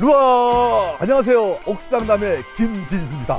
루아! 안녕하세요. 옥상남의 김진수입니다.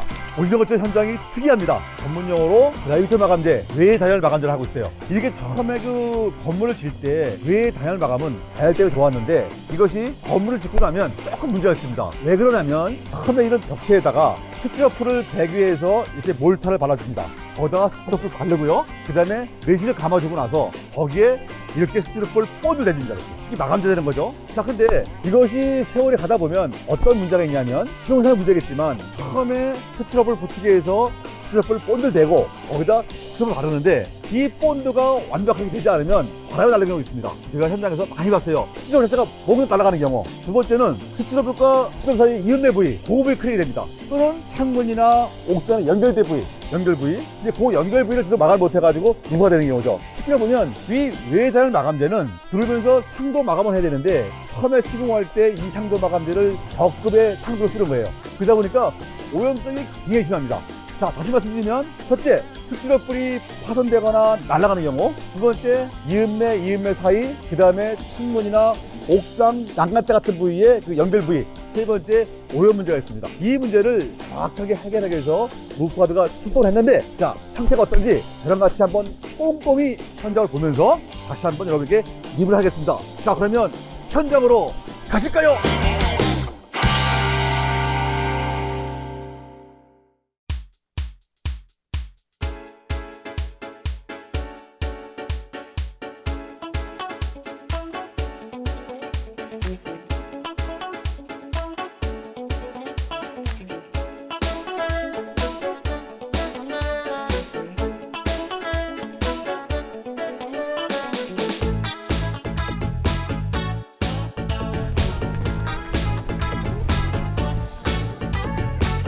것처럼 현장이 특이합니다. 전문 용어로 라이트 마감재, 외 단열 마감재를 하고 있어요. 이게 처음에 그 건물을 질때외 단열 마감은 때가 좋았는데 이것이 건물을 짓고 나면 조금 문제가 있습니다. 왜 그러냐면 처음에 이런 벽체에다가 스티로프를 배기 위해서 이렇게 몰타를 발라줍니다. 거기다가 스티로프를 바르고요. 그 다음에 매실을 감아주고 나서 거기에 이렇게 스티로프를 본을 내줍니다. 쉽게 마감돼 되는 거죠. 자, 근데 이것이 세월이 가다 보면 어떤 문제가 있냐면 신용사의 문제겠지만 처음에 스티로프를 붙이기 위해서 스티로프를 본드를 대고 거기다 스티로프를 바르는데 이 본드가 완벽하게 되지 않으면 바람이 날리는 경우가 있습니다. 제가 현장에서 많이 봤어요. 스티로프 자체가 목이 날아가는 경우. 두 번째는 스티로프과 스티로프 사이 이음내 부위, 보호부위 크게 됩니다. 또는 창문이나 옥상의 연결대 부위, 연결 부위. 근데 그 연결 부위를 지금 마감 못해가지고 누가 되는 경우죠. 특히 보면 위 외단을 마감재는 들으면서 상도 마감을 해야 되는데 처음에 시공할 때 이 상도 마감재를 저급의 상도로 쓰는 거예요. 그러다 보니까 오염성이 굉장히 심합니다. 자, 다시 말씀드리면 첫째, 스티로폴이 파손되거나 날아가는 경우 두 번째, 이음매, 이음매 사이 그 다음에 창문이나 옥상, 난간대 같은 부위의 그 연결 부위 세 번째, 오염 문제가 있습니다. 이 문제를 정확하게 해결하기 위해서 무프가드가 출동을 했는데 자, 상태가 어떤지 저랑 같이 한번 꼼꼼히 현장을 보면서 다시 한번 여러분께 리뷰를 하겠습니다. 자, 그러면 현장으로 가실까요?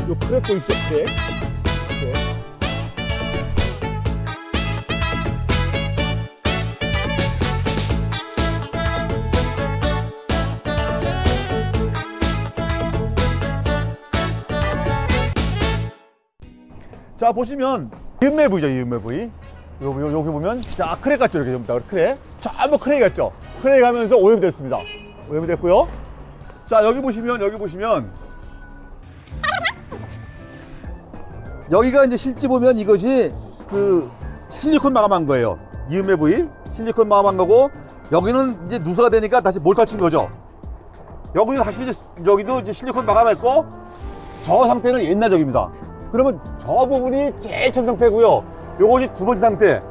요 크랙 보이시죠? 크랙. 크랙. 자 보시면 이음매 부위죠 이음매 부위 요, 요, 여기 보면 자 크랙 같죠? 이렇게 전부 다. 크랙 전부 크랙 같죠? 크랙 하면서 오염이 됐습니다. 오염이 됐고요. 자 여기 보시면 여기 보시면 여기가 이제 실제 보면 이것이 그 실리콘 마감한 거예요. 이음의 부위 실리콘 마감한 거고 여기는 이제 누수가 되니까 다시 몰타 친 거죠. 여기는 다시 이제 여기도 이제 실리콘 마감했고 저 상태는 옛날적입니다. 그러면 저 부분이 제일 처음 상태고요. 요것이 두 번째 상태.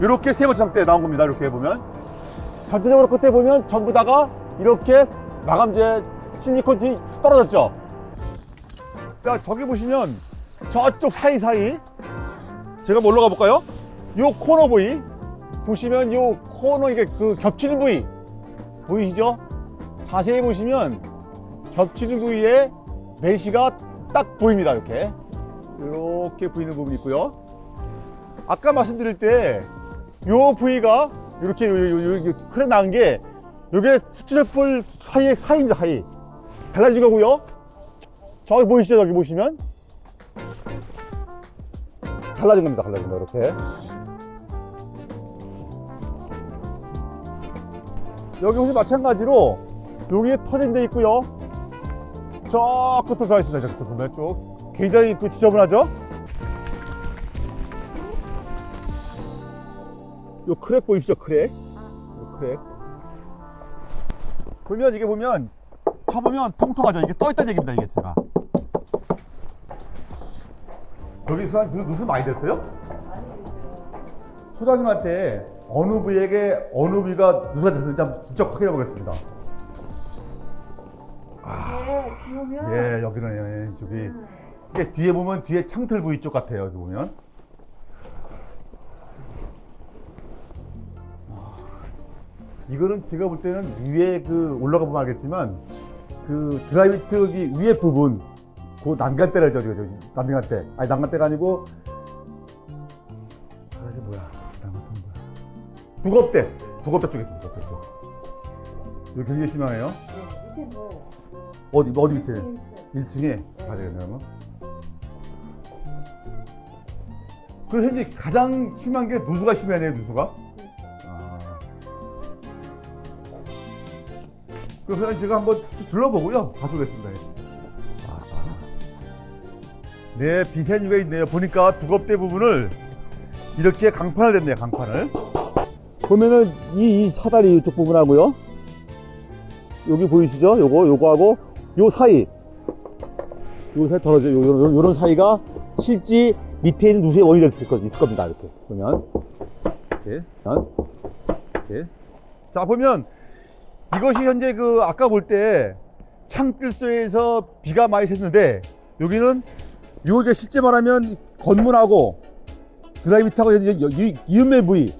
이렇게 세 번째 상태 나온 겁니다. 이렇게 보면 전체적으로 끝에 보면 전부 다가 이렇게 마감재 실리콘이 떨어졌죠. 자 저기 보시면 저쪽 사이사이. 제가 뭘로 가볼까요? 요 코너 부위. 보시면 요 코너 이게 그 겹치는 부위. 보이시죠? 자세히 보시면 겹치는 부위에 메시가 딱 보입니다 이렇게. 이렇게 보이는 부분이 있고요. 아까 말씀드릴 때 요 부위가 이렇게 크랙 나은 게 요게 수치력볼 사이에 사이입니다 사이. 달라진 거고요. 저기 보이시죠? 저기 보시면 달라진 겁니다. 달라진 거 이렇게. 여기 혹시 마찬가지로 여기에 터진 데 있고요. 저 끝으로 가 있습니다. 저 끝으로 쭉. 굉장히 그 지저분하죠? 요 크랙 보이시죠? 크랙. 요 크랙. 보면 이게 보면 쳐보면 통통하죠. 이게 떠있다는 얘기입니다. 이게 제가. 여기서 한 누- 누수 많이 됐어요? 소장님한테 어느 부위에게 어느 부위가 누수가 됐는지 한번 직접 확인해 보겠습니다. 네, 그러면 예, 여기는 예, 저기 이게 뒤에 보면 뒤에 창틀 부위 쪽 같아요. 여기 보면. 아, 이거는 제가 볼 때는 위에 그 올라가 보면 알겠지만 그 드라이비트 위에 부분 그 난간대라죠, 저기 저기 난간대. 아니 난간대가 아니고 아 이게 뭐야? 난간대 뭐야? 두겁대, 두겁대 쪽에 두겁대 쪽. 여기 굉장히 심하네요. 네, 밑에 뭐예요? 어디 어디 밑에? 네. 1층에 가야 되겠네요. 그 현재 가장 심한 게 누수가 돼요, 누수가. 아. 그럼 제가 한번 둘러보고요. 가져오겠습니다. 아, 네, 비세니가 있네요. 보니까 두껍대 부분을 이렇게 강판을 냈네요. 강판을. 보면은 이, 이 사다리 이쪽 부분하고요. 여기 보이시죠? 요거, 요거하고 요 사이. 요 사이 떨어져. 요, 요, 요런 사이가 실제 밑에 있는 누수의 원이 될 수 있을 겁니다. 이렇게 보면. 이렇게. 이렇게. 자, 보면 이것이 현재 그 아까 볼 때 창뜰소에서 비가 많이 샜는데 여기는 요 이제 실제 말하면 건문하고 이- 이- 이음의 부위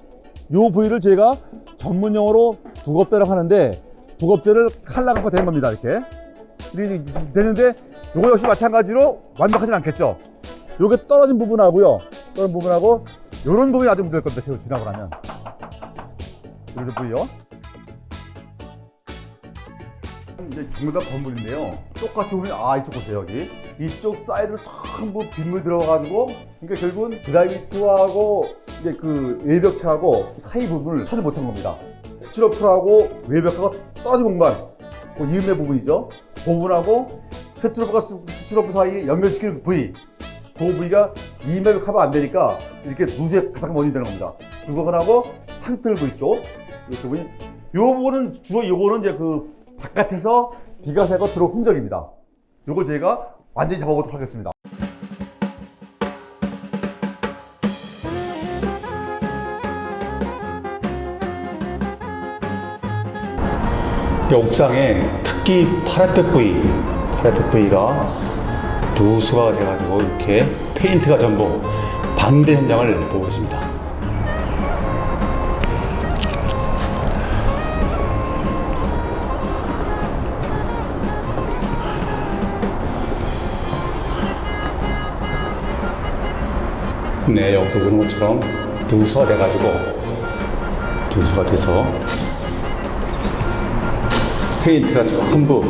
요 부위를 저희가 전문용어로 두껍대라고 하는데 두껍대를 칼라가파 되는 겁니다 이렇게. 되는데 요거 역시 마찬가지로 완벽하진 않겠죠. 요게 떨어진 부분하고요. 떨어진 부분하고 요런 부분이 아주 문제될 겁니다. 지나고 나면. 요런 부위요 이제 다 건물인데요. 똑같이 보면 아 이쪽 보세요 여기 이쪽 사이드로 전부 빗물 들어가가지고 그러니까 결국은 드라이비트하고 이제 그 외벽차하고 사이 부분을 처리 못한 겁니다. 스티로프하고 외벽하고 떨어진 공간 그 이음의 부분이죠. 그 부분하고 스티로프가 스- 스티로프 사이 연결시키는 부위 그 부위가 이음의 커버 안 되니까 이렇게 누수의 가장 원인이 되는 겁니다. 그 부분하고 창틀 부위 쪽 이렇게 부분이 요 부분은 주로 요거는 이제 그 바깥에서 비가 새고 들어온 흔적입니다. 요걸 저희가 완전히 잡아보도록 하겠습니다. 이 옥상에 특히 파란빛 부위, 파란빛 부위가 누수가 돼가지고 이렇게 페인트가 전부 방대 현장을 보고 있습니다. 네, 여기서 보는 것처럼 두서 돼가지고 두수가 돼서 페인트가 전부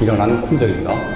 일어나는 콘절입니다.